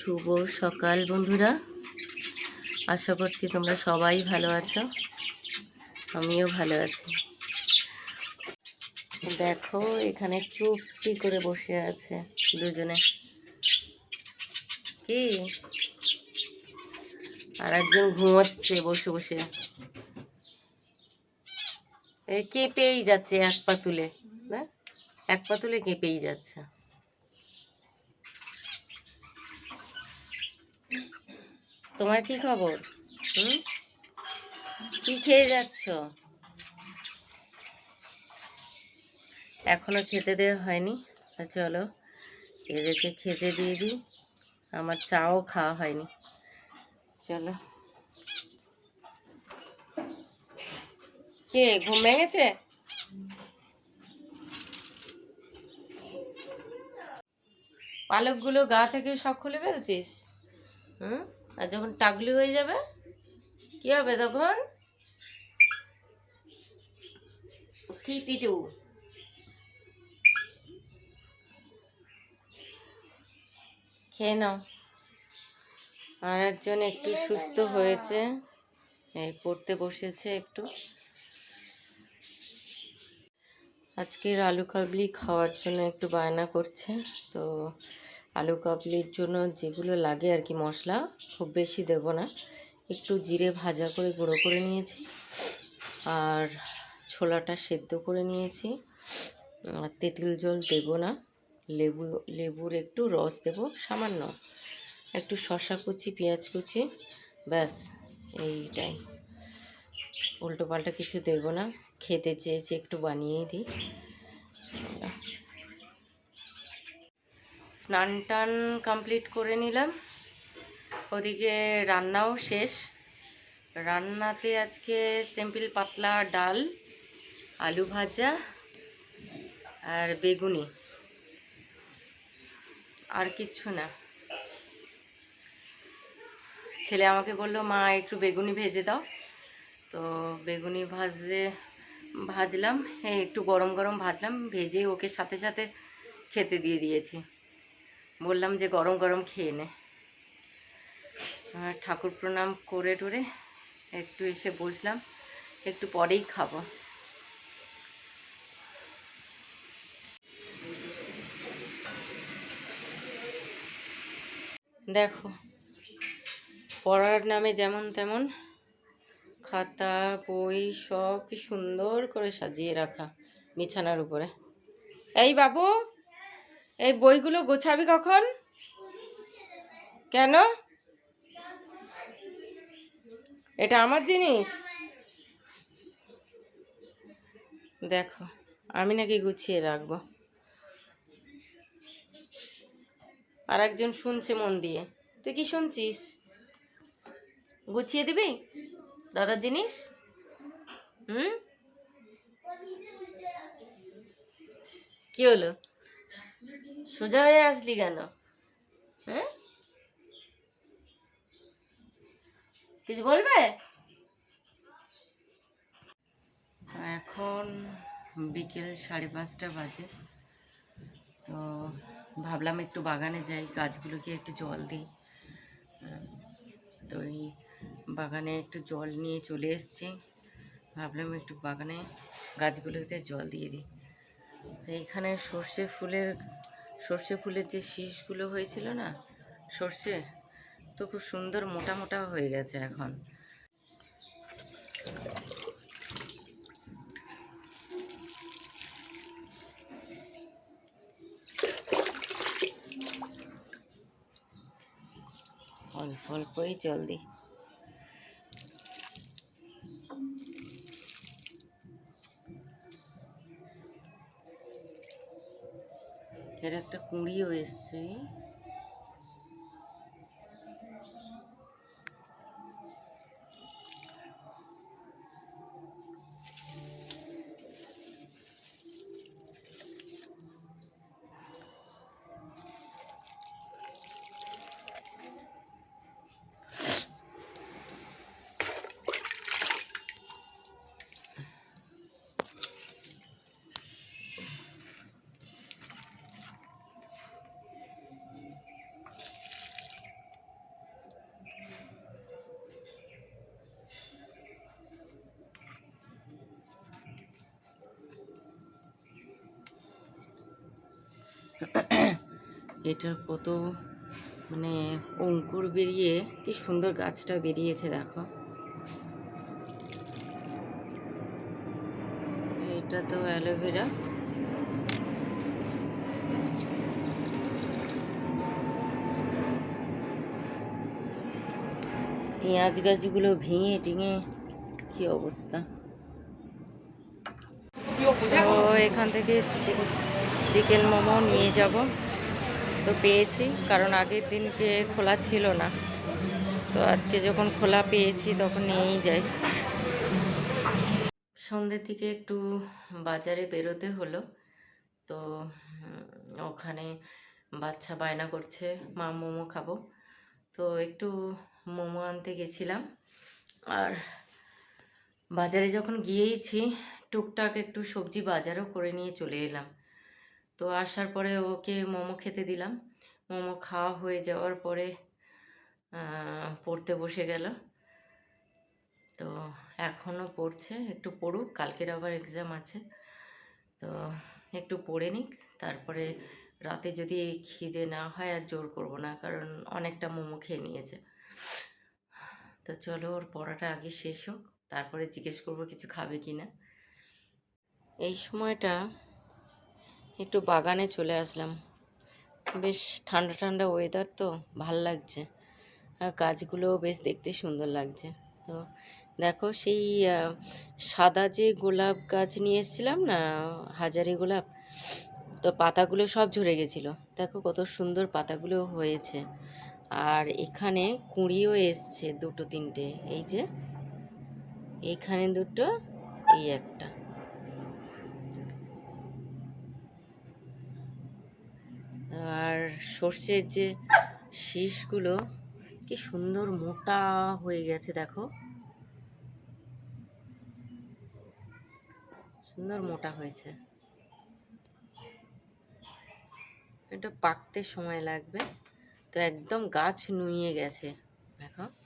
শুভ সকাল বন্ধুরা। আশা করছি তোমরা সবাই ভালো আছো। আমিও ভালো আছি। দেখো, এখানে চুপটি করে বসে আছে দুজনে। কি? আর একজন ঘুমাচ্ছে বসে বসে। কেঁপেই যাচ্ছে এক পা তুলে? না? এক পা তুলে কেঁপেই যাচ্ছে? তোমার কি খবর? হুম? কি খেয়ে যাচ্ছ? এখনও খেতে দেওয়া হয়নি। চলো, এদেরকে খেতে দিয়ে দিই। আমার চাও খাওয়া হয়নি। চলো। কে, ঘুম ভেঙেছে? পালকগুলো গা থেকে সব খুলে ফেলছিস? হুম? আর যখন টাকলি হয়ে যাবে, কি হবে তখন? কি টিটু খেয়ে নাও। আর একজন একটু সুস্থ হয়েছে। এই পড়তে বসেছে একটু। আজকের আলু কাবলি খাওয়ার জন্য একটু বায়না করছে, তো আলু কাবলির জন্য যেগুলো লাগে আর কি মশলা, খুব বেশি দেব না। একটু জিরে ভাজা করে গুঁড়ো করে নিয়েছি। আর ছোলাটা সেদ্ধ করে নিয়েছি। আর তেঁতুল জল দেব না। লেবু, লেবুর একটু রস দেব, সামান্য। একটু শশা কুচি, পেঁয়াজ কুচি, ব্যাস, এইটাই। উল্টো পাল্টা কিছু দেব না। খেতে চেয়েছি, একটু বানিয়েই দিই। স্নান টান কমপ্লিট করে নিলাম। ওদিকে রান্নাও শেষ। রান্নাতে আজকে সিম্পল পাতলা ডাল, আলু ভাজা আর বেগুনি। আর কিচ্ছু না। ছেলে আমাকে বলল, মা, একটু বেগুনি ভেজে দাও। তো বেগুনি ভাজতে ভাজলাম। হ্যাঁ একটু গরম গরম ভাজলাম। ভেজে ওকে সাথে সাথে খেতে দিয়ে দিয়েছি। বললাম যে গরম গরম খেয়ে নে। ঠাকুর প্রণাম করে টোরে একটু এসে বসলাম, একটু পরেই খাব। দেখো, পড়ার নামে যেমন তেমন খাতা, বই সব কি সুন্দর করে সাজিয়ে রাখা বিছানার উপরে। এই বাবু! এই বইগুলো গোছাবি কখন? কেন? এটা আমার জিনিস? দেখো, আমি নাকি গুছিয়ে রাখব। আর একজন শুনছে মন দিয়ে। তুই কি শুনছিস? গুছিয়ে দিবি? দাদার জিনিস? হুম? কি হলো? সোজা হয়ে আসলি কেন? হ্যাঁ? কিছু বলবে? এখন বিকেল সাড়ে পাঁচটা বাজে। তো ভাবলাম একটু বাগানে যাই, গাছগুলোকে একটু জল দিই। তো এই বাগানে একটু জল নিয়ে চলে এসেছি। ভাবলাম একটু বাগানে গাছগুলোতে জল দিয়ে দিই। তো এইখানে সর্ষে ফুলের সর্ষে ফুলের যে শীষগুলো হয়েছিল না, সর্ষের, তো খুব সুন্দর মোটা মোটা হয়ে গেছে এখন। অল্প অল্পই জল দিই। এর একটা কুঁড়িও এসছে। এটার কত মানে অঙ্কুর বেরিয়ে, কি সুন্দর গাছটা বেরিয়েছে দেখো। এটা তো অ্যালোভেরা। পেঁয়াজ গাছগুলো ভেঙে টিঙে, কি অবস্থা। তো এখান থেকে চিকেন মোমো নিয়ে যাব। তো পেয়েছি, কারণ আগের দিনকে খোলা ছিল না। তো আজকে যখন খোলা পেয়েছি, তখন নিয়েই যাই। সন্ধ্যের দিকে একটু বাজারে বেরোতে হলো। তো ওখানে বাচ্চা বায়না করছে, মা মোমো খাব। তো একটু মোমো আনতে গেছিলাম। আর বাজারে যখন গিয়েইছি, টুকটাক একটু সবজি বাজারও করে নিয়ে চলে এলাম। তো আসার পরে ওকে মোমো খেতে দিলাম। মোমো খাওয়া হয়ে যাওয়ার পরে পড়তে বসে গেল। তো এখনও পড়ছে, একটু পড়ুক, কালকের আবার এক্সাম আছে। তো একটু পড়ে নিক, তারপরে রাতে যদি খিদে না হয় আর জোর করব না, কারণ অনেকটা মোমো খেয়ে নিয়েছে। তো চলো, ওর পড়াটা আগে শেষ হোক, তারপরে জিজ্ঞেস করব কিছু খাবে কি না এই সময়টা একটু বাগানে চলে আসলাম। বেশ ঠান্ডা ঠান্ডা ওয়েদার তো, ভালো লাগছে। গাছগুলোও বেশ দেখতে সুন্দর লাগছে। তো দেখো সেই সাদা যে গোলাপ গাছ নিয়ে এসেছিলাম না, হাজারি গোলাপ, তো পাতাগুলো সব ঝরে গেছিল। দেখো কত সুন্দর পাতাগুলো হয়েছে। আর এখানে কুঁড়িও এসছে দুটো তিনটে, এই যে, এখানে দুটো, এই একটা আর সর্ষের যে শীষগুলো, কি সুন্দর মোটা হয়ে গেছে, দেখো। সুন্দর মোটা হয়েছে। এটা পাকতে সময় লাগবে। তো একদম গাছ নুয়ে গেছে, দেখো।